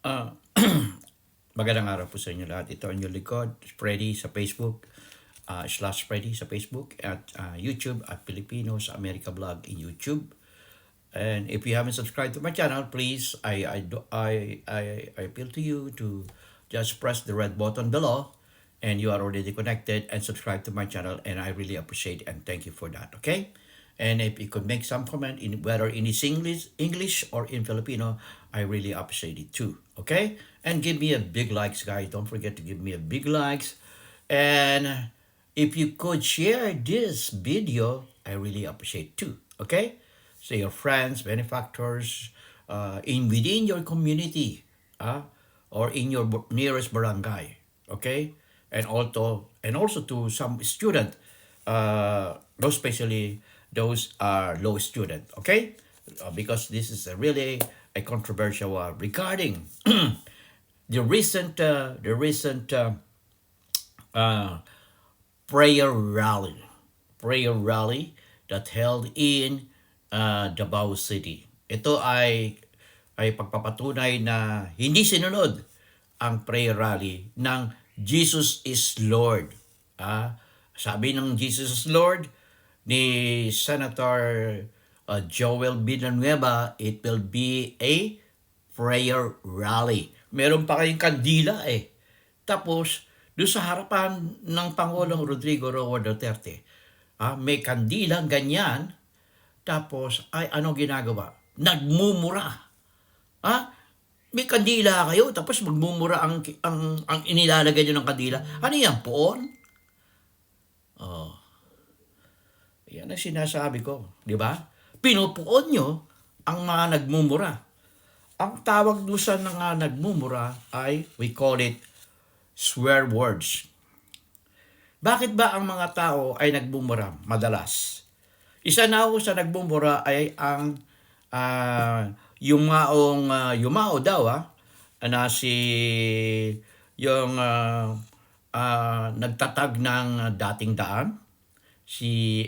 Ah, magandang araw po sa inyo lahat. Ito ang inyong likod, Freddy sa Facebook, uh, slash Freddy sa Facebook, at ah, YouTube at Filipino sa America Vlog in YouTube. And if you haven't subscribed to my channel, please, I, I, do- I, I, I appeal to you to just press the red button below and you are already connected and subscribe to my channel and I really appreciate and thank you for that, okay? And if you could make some comment in whether in it's English, English or in Filipino, I really appreciate it too. Okay? And give me a big likes, guys. Don't forget to give me a big likes. And if you could share this video, I really appreciate too. Okay? So your friends, benefactors, uh, in within your community, uh, or in your nearest barangay. Okay? And also and also to some student, uh, especially those are low student. Okay? Uh, because this is a really a controversial uh, regarding the recent uh, the recent uh, uh, prayer rally, prayer rally that held in uh, Davao City. Ito ay ay pagpapatunay na hindi sinunod ang prayer rally ng Jesus is Lord. Ah, sabi ng Jesus is Lord ni Senator uh, Joel Villanueva, it will be a prayer rally. Meron pa kayong kandila eh. Tapos, doon sa harapan ng Pangulong Rodrigo Roa Duterte, ah, may kandilang ganyan, tapos, ay ano ginagawa? Nagmumura. Ah, may kandila kayo, tapos magmumura ang, ang, ang inilalagay nyo ng kandila. Ano yan, poon? Oh. Yan ang sinasabi ko, di ba? Pinupuon nyo ang mga nagmumura. Ang tawag doon sa mga nagmumura ay, we call it swear words. Bakit ba ang mga tao ay nagmumura madalas? Isa na ho sa nagmumura ay ang ah, yumaong uh, yumao daw ah, na si yung ah, ah, nagtatag ng dating daan si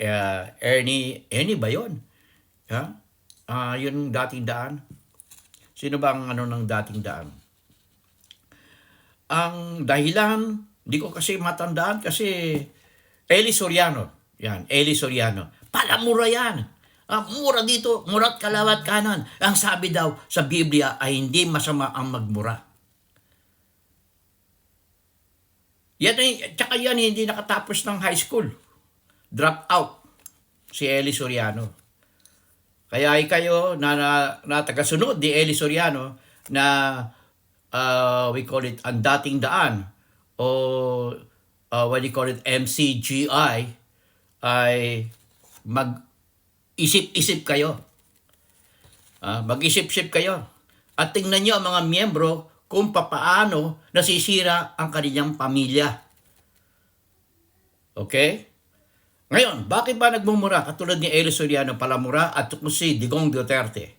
uh, Ernie Ernie ba yun? Ha? Ah, yun dating daan. Sino ba ang ano ng dating daan? Ang dahilan, hindi ko kasi matandaan kasi Eli Soriano. Yan, Eli Soriano. Palamura yan. Ah, mura dito, murat kalawat kanan. Ang sabi daw sa Biblia ay hindi masama ang magmura. Yan ay, tsaka yan hindi nakatapos ng high school. Drop out si Eli Soriano. Kaya ay kayo na, na, na tagasunod ni Eli Soriano na uh, we call it ang dating daan o uh, what you call it MCGI ay mag-isip-isip kayo. Ah, mag-isip-isip kayo. At tingnan nyo ang mga miyembro kung papaano nasisira ang kanilang pamilya. Okay? Ngayon, bakit ba nagmumura katulad ni Eli Soriano Palamura at si Digong Duterte?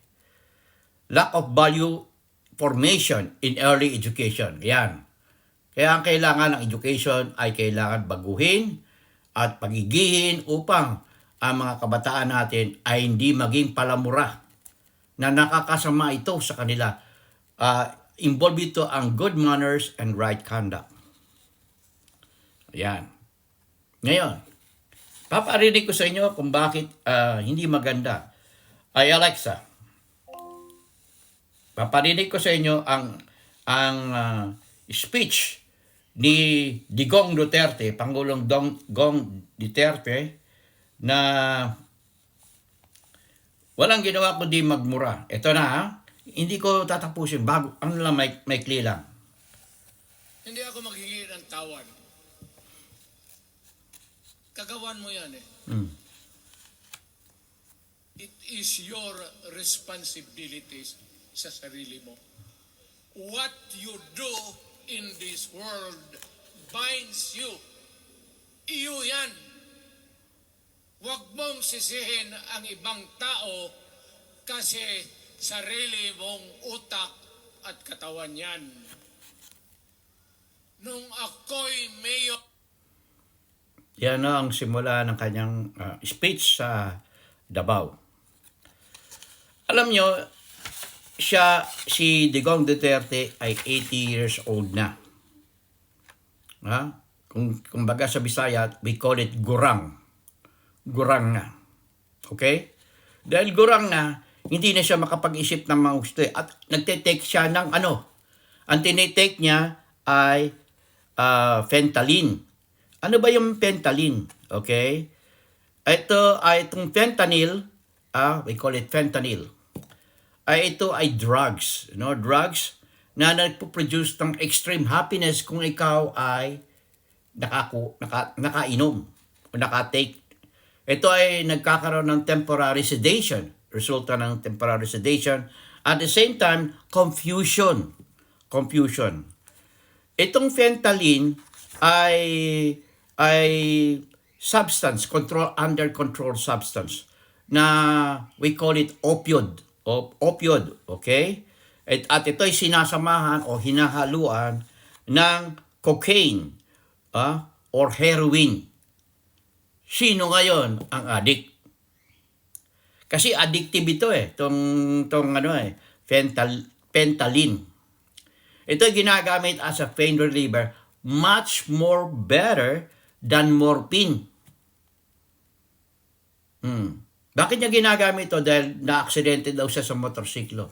Lack of value formation in early education. Yan. Kaya ang kailangan ng education ay kailangan baguhin at pagigihin upang ang mga kabataan natin ay hindi maging palamura na nakakasama ito sa kanila. Uh, involved ito ang good manners and right conduct. Yan. Ngayon, paparinig ko sa inyo kung bakit ah, hindi maganda. Ay Alexa, paparinig ko sa inyo ang ang ah, speech ni Digong Duterte, Pangulong Dong, Gong Duterte, na walang ginawa kundi magmura. Ito na ha, hindi ko tatapusin, bago, ano lang, may, may lang. Hindi ako maghingi ng tawad. Kagawan mo yan eh. Hmm. It is your responsibility sa sarili mo. What you do in this world binds you. Iyo yan. Huwag mong sisihin ang ibang tao kasi sarili mong utak at katawan yan. Nung ako'y mayor Yan ang simula ng kanyang ah, speech sa Davao. Alam nyo, siya, si Digong Duterte ay 80 years old na. Ha? Kung, kung baga sa Bisaya, we call it gurang. Gurang na. Okay? Dahil gurang na, hindi na siya makapag-isip ng mga gusto. eh. At nagte-take siya ng ano? Ang tinitake niya ay ah, fentanyl. Ano ba yung fentanyl? Okay? Ito ay itong fentanyl, ah, we call it fentanyl ay ito ay drugs, no? Drugs na nagpo-produce ng extreme happiness kung ikaw ay nakaku, naka, nakainom o nakatake. Ito ay nagkakaroon ng temporary sedation, resulta ng temporary sedation. At the same time, confusion. Confusion. Itong fentanyl ay ay substance, control under control substance na we call it opioid o opioid, okay? At, at ito ay sinasamahan o hinahaluan ng cocaine ah, or heroin. Sino ngayon ang addict? Kasi addictive ito eh, tong, tong ano eh, fental, pentalin. Ito ginagamit as a pain reliever much more better than morphine. Hmm. Bakit niya ginagamit ito? Dahil na-aksidente daw siya sa motorsiklo.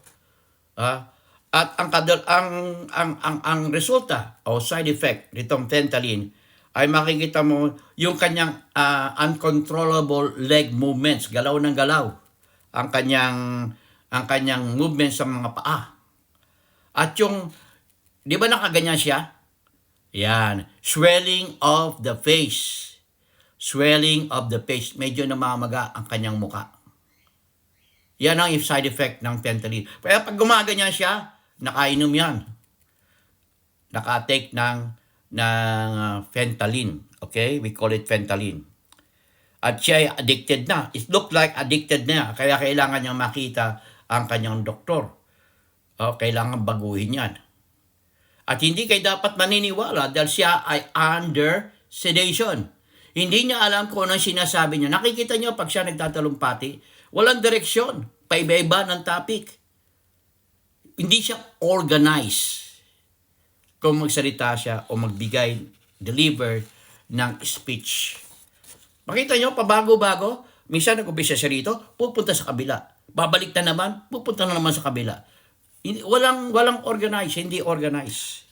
Ah? At ang, kadal, ang, ang, ang, ang resulta o side effect nitong fentanyl ay makikita mo yung kanyang ah, uncontrollable leg movements, galaw ng galaw. Ang kanyang ang kanyang movements sa mga paa. At yung, di ba nakaganyan siya? Yan. Swelling of the face. Swelling of the face. Medyo namamaga ang kanyang muka. Yan ang side effect ng fentanyl. Kaya pag gumaganyan siya, nakainom yan. Nakatake ng, ng uh, fentanyl. Okay? We call it fentanyl. At siya ay addicted na. It look like addicted na. Kaya kailangan niyang makita ang kanyang doktor. O, kailangan baguhin yan. At hindi kayo dapat maniniwala dahil siya ay under sedation. Hindi niya alam kung ano sinasabi niya. Nakikita niyo pag siya nagtatalumpati, walang direksyon. Paiba-iba ng topic. Hindi siya organized kung magsalita siya o magbigay, deliver ng speech. Makita niyo, pabago-bago, minsan nag-umpisa siya rito, pupunta sa kabila. Babalik na naman, pupunta na naman sa kabila. Walang, walang organized, hindi organized.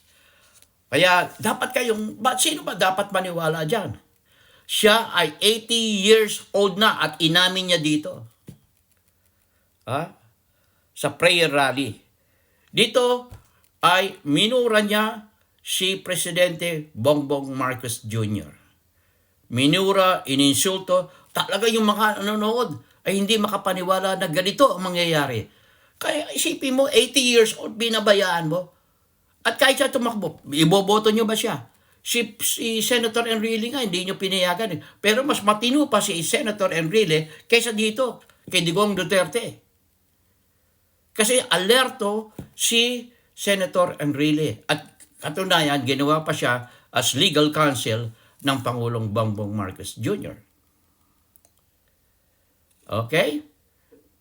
Kaya dapat kayong, ba, sino ba dapat maniwala dyan? Siya ay 80 years old na at inamin niya dito. Ha? Sa prayer rally. Dito ay minura niya si Presidente Bongbong Marcos Jr. Minura, ininsulto, talaga yung mga nanonood ay hindi makapaniwala na ganito ang mangyayari. Kaya isipin mo, 80 years old, binabayaan mo. At kahit siya tumakbo, iboboto nyo ba siya? Si, si Senator Enrile nga, hindi nyo pinayagan. eh. Pero mas matino pa si Senator Enrile kaysa dito, kay Digong Duterte. Kasi alerto si Senator Enrile. At katunayan, ginawa pa siya as legal counsel ng Pangulong Bongbong Marcos Jr. Okay?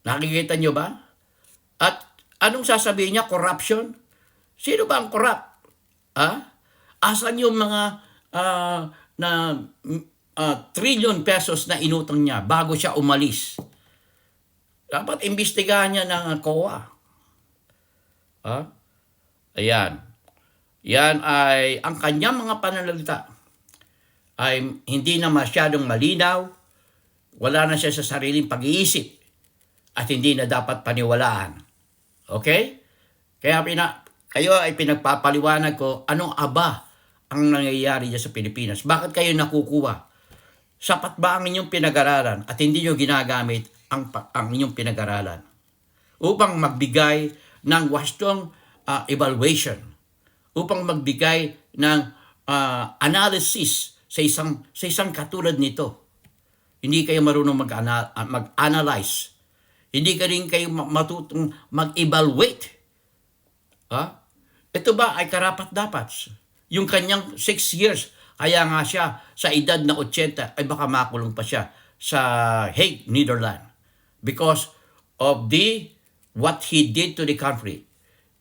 Nakikita nyo ba? Anong sasabihin niya? Corruption? Sino ba ang corrupt? Ha? Asan yung mga ah, na uh, trillion pesos na inutang niya bago siya umalis? Dapat imbestigahan niya ng COA. Ha? Ayan. Yan ay ang kanyang mga pananalita ay hindi na masyadong malinaw, wala na siya sa sariling pag-iisip at hindi na dapat paniwalaan. Okay? Kaya pina, kayo ay pinagpapaliwanag ko anong aba ang nangyayari dyan sa Pilipinas. Bakit kayo nakukuha? Sapat ba ang inyong pinag-aralan at hindi nyo ginagamit ang, ang inyong pinag-aralan upang magbigay ng wastong ah, evaluation, upang magbigay ng ah, analysis sa isang sa isang katulad nito. Hindi kayo marunong ah, mag-analyze. Hindi ka rin kayo ma- matutong mag-evaluate. Ha? Ito ba ay karapat-dapat? Yung kanyang 6 years, kaya nga siya sa edad na 80 ay baka makulong pa siya sa Hague, Netherlands. Because of the what he did to the country.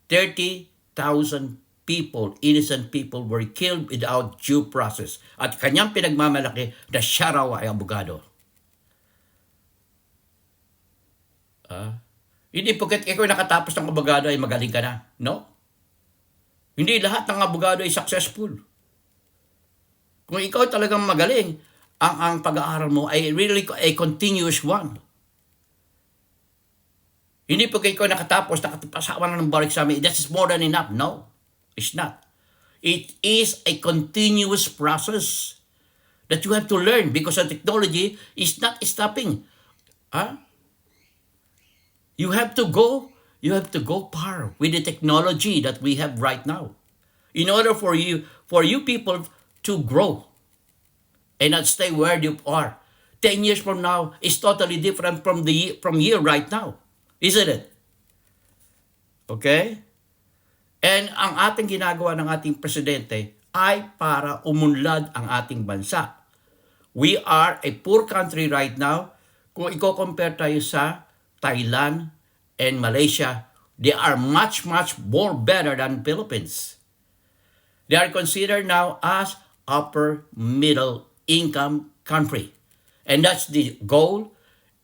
30,000 people, innocent people were killed without due process. At kanyang pinagmamalaki na siya raw ay abogado. Ah, hindi porket ikaw nakatapos ng abogado ay magaling ka na. No? Hindi lahat ng abogado ay successful. Kung ikaw talagang magaling, ang, ang pag-aaral mo ay really a continuous one. Hindi po ikaw nakatapos, nakatapasawa na ng bar exam, that is more than enough. No, it's not. It is a continuous process that you have to learn because the technology is not stopping. Huh? You have to go, you have to go par with the technology that we have right now. In order for you, for you people to grow and not stay where you are. 10 years from now is totally different from the from here right now. Isn't it? Okay? And ang ating ginagawa ng ating presidente ay para umunlad ang ating bansa. We are a poor country right now. Kung i-compare tayo sa Thailand and Malaysia, they are much, much more better than Philippines. They are considered now as upper middle income country. And that's the goal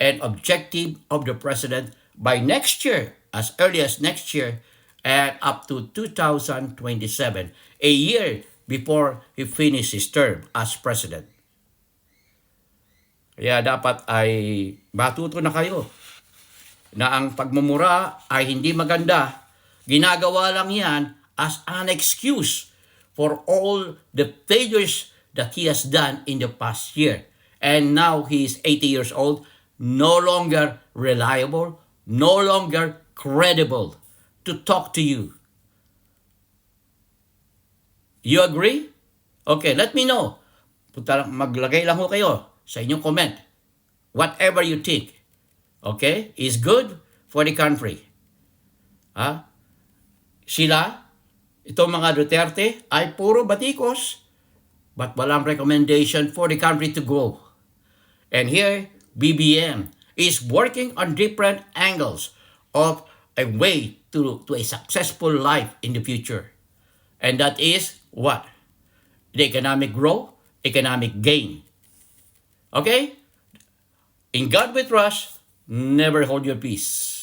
and objective of the president by next year, as early as next year, and up to 2027, a year before he finishes his term as president. Kaya dapat ay matuto na kayo na ang pagmumura ay hindi maganda. Ginagawa lang yan as an excuse for all the failures that he has done in the past year. And now he is 80 years old, no longer reliable, no longer credible to talk to you. You agree? Okay, let me know. Punta, maglagay lang ho kayo sa inyong comment. Whatever you think, okay, is good for the country. Ha? Sila, itong mga Duterte, ay puro batikos, but walang recommendation for the country to grow. And here, BBM is working on different angles of a way to, to a successful life in the future. And that is what? The economic growth, economic gain. Okay? In God we trust, never hold your peace.